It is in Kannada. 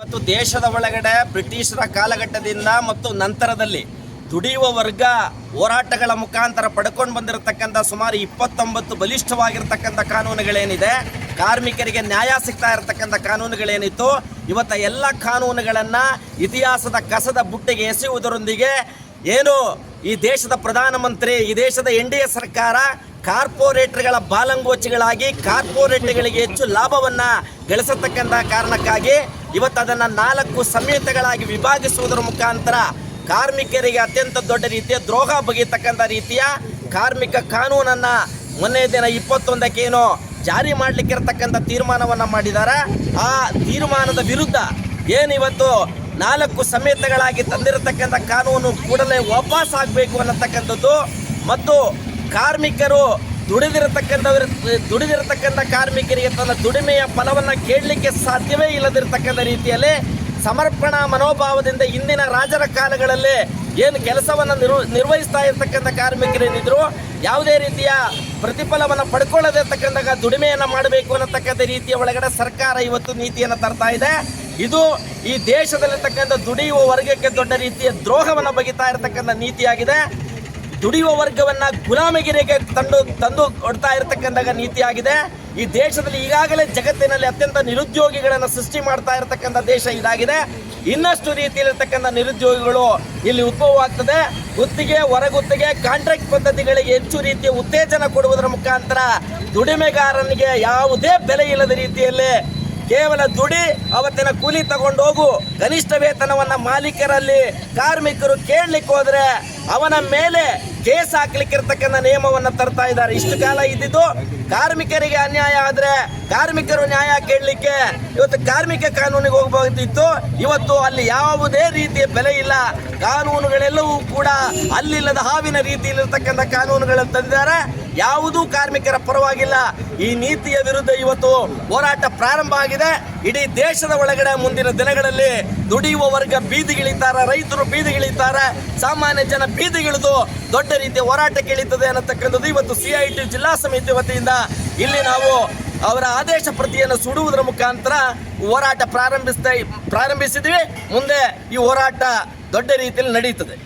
ಇವತ್ತು ದೇಶದ ಒಳಗಡೆ ಬ್ರಿಟಿಷರ ಕಾಲಘಟ್ಟದಿಂದ ಮತ್ತು ನಂತರದಲ್ಲಿ ದುಡಿಯುವ ವರ್ಗ ಹೋರಾಟಗಳ ಮುಖಾಂತರ ಪಡ್ಕೊಂಡು ಬಂದಿರತಕ್ಕಂಥ ಸುಮಾರು ಇಪ್ಪತ್ತೊಂಬತ್ತು ಬಲಿಷ್ಠವಾಗಿರ್ತಕ್ಕಂಥ ಕಾನೂನುಗಳೇನಿದೆ, ಕಾರ್ಮಿಕರಿಗೆ ನ್ಯಾಯ ಸಿಗ್ತಾ ಇರತಕ್ಕಂಥ ಕಾನೂನುಗಳೇನಿತ್ತು, ಇವತ್ತ ಎಲ್ಲ ಕಾನೂನುಗಳನ್ನು ಇತಿಹಾಸದ ಕಸದ ಬುಟ್ಟಿಗೆ ಎಸೆಯುವುದರೊಂದಿಗೆ ಏನು ಈ ದೇಶದ ಪ್ರಧಾನಮಂತ್ರಿ, ಈ ದೇಶದ ಎನ್ ಡಿ ಎ ಸರ್ಕಾರ ಕಾರ್ಪೊರೇಟರ್ಗಳ ಬಾಲಂಗೋಚಿಗಳಾಗಿ ಕಾರ್ಪೊರೇಟ್ಗಳಿಗೆ ಹೆಚ್ಚು ಲಾಭವನ್ನ ಗಳಿಸತಕ್ಕಂಥ ಕಾರಣಕ್ಕಾಗಿ ಇವತ್ತು ಅದನ್ನು ನಾಲ್ಕು ಸಂಹಿತೆಗಳಾಗಿ ವಿಭಾಗಿಸುವುದರ ಮುಖಾಂತರ ಕಾರ್ಮಿಕರಿಗೆ ಅತ್ಯಂತ ದೊಡ್ಡ ರೀತಿಯ ದ್ರೋಹ ಬಗೆಯತಕ್ಕಂಥ ರೀತಿಯ ಕಾರ್ಮಿಕ ಕಾನೂನನ್ನ ಮೊನ್ನೆ ದಿನ ಇಪ್ಪತ್ತೊಂದಕ್ಕೆ ಏನು ಜಾರಿ ಮಾಡಲಿಕ್ಕಿರತಕ್ಕಂಥ ತೀರ್ಮಾನವನ್ನು ಮಾಡಿದ್ದಾರೆ ಆ ತೀರ್ಮಾನದ ವಿರುದ್ಧ ಏನಿವತ್ತು ನಾಲ್ಕು ಸಮೇತಗಳಾಗಿ ತಂದಿರತಕ್ಕಂಥ ಕಾನೂನು ಕೂಡಲೇ ವಾಪಸ್ ಆಗಬೇಕು ಅನ್ನತಕ್ಕಂಥದ್ದು ಮತ್ತು ಕಾರ್ಮಿಕರು ದುಡಿದಿರತಕ್ಕಂಥವ್ರ, ದುಡಿದಿರತಕ್ಕಂಥ ಕಾರ್ಮಿಕರಿಗೆ ತನ್ನ ದುಡಿಮೆಯ ಫಲವನ್ನು ಕೇಳಲಿಕ್ಕೆ ಸಾಧ್ಯವೇ ಇಲ್ಲದಿರತಕ್ಕಂಥ ರೀತಿಯಲ್ಲಿ ಸಮರ್ಪಣಾ ಮನೋಭಾವದಿಂದ ಇಂದಿನ ರಾಜರ ಕಾಲಗಳಲ್ಲಿ ಏನು ಕೆಲಸವನ್ನು ನಿರ್ವ, ನಿರ್ವಹಿಸ್ತಾ ಇರ್ತಕ್ಕಂಥ ಕಾರ್ಮಿಕರೇನಿದ್ರು ಯಾವುದೇ ರೀತಿಯ ಪ್ರತಿಫಲವನ್ನು ಪಡ್ಕೊಳ್ಳದಿರ್ತಕ್ಕಂಥ ದುಡಿಮೆಯನ್ನು ಮಾಡಬೇಕು ಅನ್ನತಕ್ಕಂಥ ರೀತಿಯ ಒಳಗಡೆ ಸರ್ಕಾರ ಇವತ್ತು ನೀತಿಯನ್ನು ತರ್ತಾ ಇದೆ. ಇದು ಈ ದೇಶದಲ್ಲಿರ್ತಕ್ಕಂಥ ದುಡಿಯುವ ವರ್ಗಕ್ಕೆ ದೊಡ್ಡ ರೀತಿಯ ದ್ರೋಹವನ್ನು ಬಗಿತಾ ಇರತಕ್ಕಂಥ ನೀತಿಯಾಗಿದೆ. ದುಡಿಯುವ ವರ್ಗವನ್ನ ಗುಲಾಮಗಿರಿಗೆ ತಂದು ತಂದು ಕೊಡ್ತಾ ಇರತಕ್ಕಂಥ ನೀತಿಯಾಗಿದೆ. ಈ ದೇಶದಲ್ಲಿ ಈಗಾಗಲೇ ಜಗತ್ತಿನಲ್ಲಿ ಅತ್ಯಂತ ನಿರುದ್ಯೋಗಿಗಳನ್ನು ಸೃಷ್ಟಿ ಮಾಡ್ತಾ ಇರತಕ್ಕಂತ ದೇಶ ಇದಾಗಿದೆ. ಇನ್ನಷ್ಟು ರೀತಿಯಲ್ಲಿರ್ತಕ್ಕಂಥ ನಿರುದ್ಯೋಗಿಗಳು ಇಲ್ಲಿ ಉದ್ಭವವಾಗ್ತದೆ ಗುತ್ತಿಗೆ, ಹೊರಗುತ್ತಿಗೆ ಕಾಂಟ್ರಾಕ್ಟ್ ಪದ್ಧತಿಗಳಿಗೆ ಹೆಚ್ಚು ರೀತಿಯ ಉತ್ತೇಜನ ಕೊಡುವುದರ ಮುಖಾಂತರ ದುಡಿಮೆಗಾರನಿಗೆ ಯಾವುದೇ ಬೆಲೆ ಇಲ್ಲದ ರೀತಿಯಲ್ಲಿ ಕೇವಲ ದುಡಿ, ಅವತ್ತಿನ ಕೂಲಿ ತಗೊಂಡೋಗು ಹೋಗು ಕನಿಷ್ಠ ವೇತನವನ್ನ ಮಾಲೀಕರಲ್ಲಿ ಕಾರ್ಮಿಕರು ಕೇಳಲಿಕ್ಕೆ ಹೋದರೆ ಅವನ ಮೇಲೆ ಕೇಸ್ ಹಾಕ್ಲಿಕ್ಕಿರ್ತಕ್ಕಂಥ ನಿಯಮವನ್ನ ತರ್ತಾ ಇದ್ದಾರೆ. ಇಷ್ಟು ಕಾಲ ಇದ್ದಿದ್ದು ಕಾರ್ಮಿಕರಿಗೆ ಅನ್ಯಾಯ ಆದ್ರೆ ಕಾರ್ಮಿಕರು ನ್ಯಾಯ ಕೇಳಲಿಕ್ಕೆ ಇವತ್ತು ಕಾರ್ಮಿಕ ಕಾನೂನಿಗೆ ಹೋಗಬಹುದಿತ್ತು ಇವತ್ತು ಅಲ್ಲಿ ಯಾವುದೇ ರೀತಿಯ ಬೆಲೆ ಇಲ್ಲ. ಕಾನೂನುಗಳೆಲ್ಲವೂ ಕೂಡ ಅಲ್ಲಿಲ್ಲದ ಹಾವಿನ ರೀತಿಯಲ್ಲಿರ್ತಕ್ಕಂಥ ಕಾನೂನುಗಳನ್ನು ತಂದಿದ್ದಾರೆ. ಯಾವುದೂ ಕಾರ್ಮಿಕರ ಪರವಾಗಿಲ್ಲ. ಈ ನೀತಿಯ ವಿರುದ್ಧ ಇವತ್ತು ಹೋರಾಟ ಪ್ರಾರಂಭ ಆಗಿದೆ. ಇಡೀ ದೇಶದ ಒಳಗಡೆ ಮುಂದಿನ ದಿನಗಳಲ್ಲಿ ದುಡಿಯುವ ವರ್ಗ ಬೀದಿಗಿಳಿತಾರೆ. ರೈತರು ಬೀದಿಗಿಳಿತಾರೆ. ಸಾಮಾನ್ಯ ಜನ ಬೀದಿಗಿಳಿದು ದೊಡ್ಡ ರೀತಿಯ ಹೋರಾಟ ಕೇಳಿತದೆ ಅನ್ನತಕ್ಕಂಥದ್ದು ಇವತ್ತು ಸಿ ಐ ಟಿ ಜಿಲ್ಲಾ ಸಮಿತಿ ವತಿಯಿಂದ ಇಲ್ಲಿ ನಾವು ಅವರ ಆದೇಶ ಪ್ರತಿಯನ್ನು ಸುಡುವುದರ ಮುಖಾಂತರ ಹೋರಾಟ ಪ್ರಾರಂಭಿಸ್ತಾ ಪ್ರಾರಂಭಿಸಿದ್ವಿ ಮುಂದೆ ಈ ಹೋರಾಟ ದೊಡ್ಡ ರೀತಿಯಲ್ಲಿ ನಡೀತದೆ